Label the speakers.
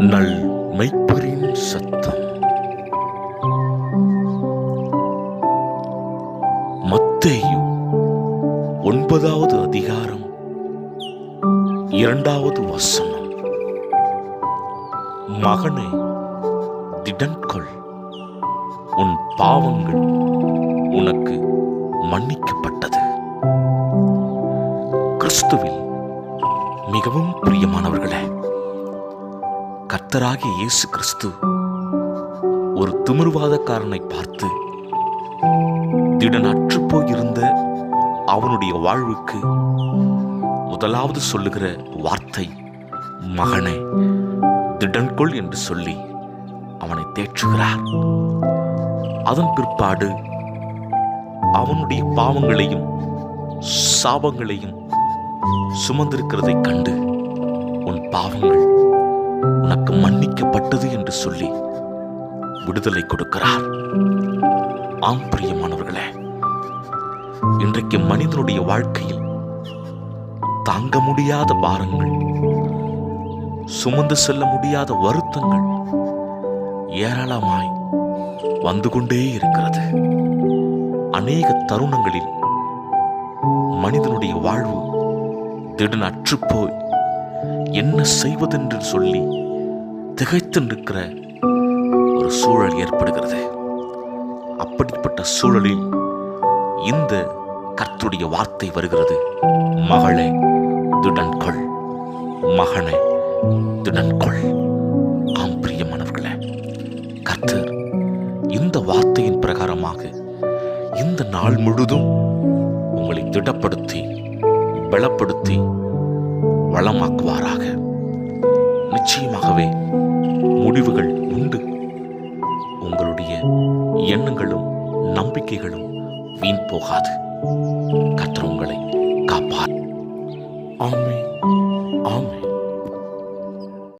Speaker 1: நல் மெய்ப்பரின் சத்தம். மத்தேயு ஒன்பதாவது அதிகாரம் இரண்டாவது வசனம். மகனே திடன்கொள். உன் பாவங்கள் உனக்கு மன்னிக்கப்பட்டது. கிறிஸ்துவில் மிகவும் பிரியமானவர்களே கர்த்தராகிய இயேசு கிறிஸ்து ஒரு திமிர்வாதக்காரனை பார்த்து திடனற்று போயிருந்த அவனுடைய வாழ்வுக்கு முதலாவது சொல்லுகிற வார்த்தை மகனே திடன்கொள் என்று சொல்லி அவனை தேற்றுகிறார். அதன் பிற்பாடு அவனுடைய பாவங்களையும் சாபங்களையும் சுமந்திருக்கிறதைக் கண்டு உன் பாவங்கள் உனக்கு மன்னிக்கப்பட்டது என்று சொல்லி விடுதலை கொடுக்கிறார். ஆம் பிரியமானவர்களே இன்றைக்கு மனிதனுடைய வாழ்க்கையில் தாங்க முடியாத பாரங்கள் சுமந்து செல்ல முடியாத வருத்தங்கள் ஏராளமாய் வந்து கொண்டே இருக்கிறது. அநேக தருணங்களில் மனிதனுடைய வாழ்வு திடன் அற்றுப்போய் என்ன செய்வதென்று சொல்லி திகைத்து நிற்கிற ஒரு சூழல் ஏற்படுகிறது. அப்படிப்பட்ட சூழலில் இந்த கர்த்துடைய வார்த்தை வருகிறது. மகளே திடன்கொள். மகனே திடன்கொள். ஆம் பிரியமானவர்களே கர்த்தர் இந்த வார்த்தையின் பிரகாரமாக இந்த நாள் முழுதும் உங்களை திடப்படுத்தி பலப்படுத்தி வளமாக்குவாராக. நிச்சயமாகவே முடிவுகள் உண்டு. உங்களுடைய எண்ணங்களும் நம்பிக்கைகளும் வீண் போகாது. கர்த்தர் உங்களை காப்பார். ஆமே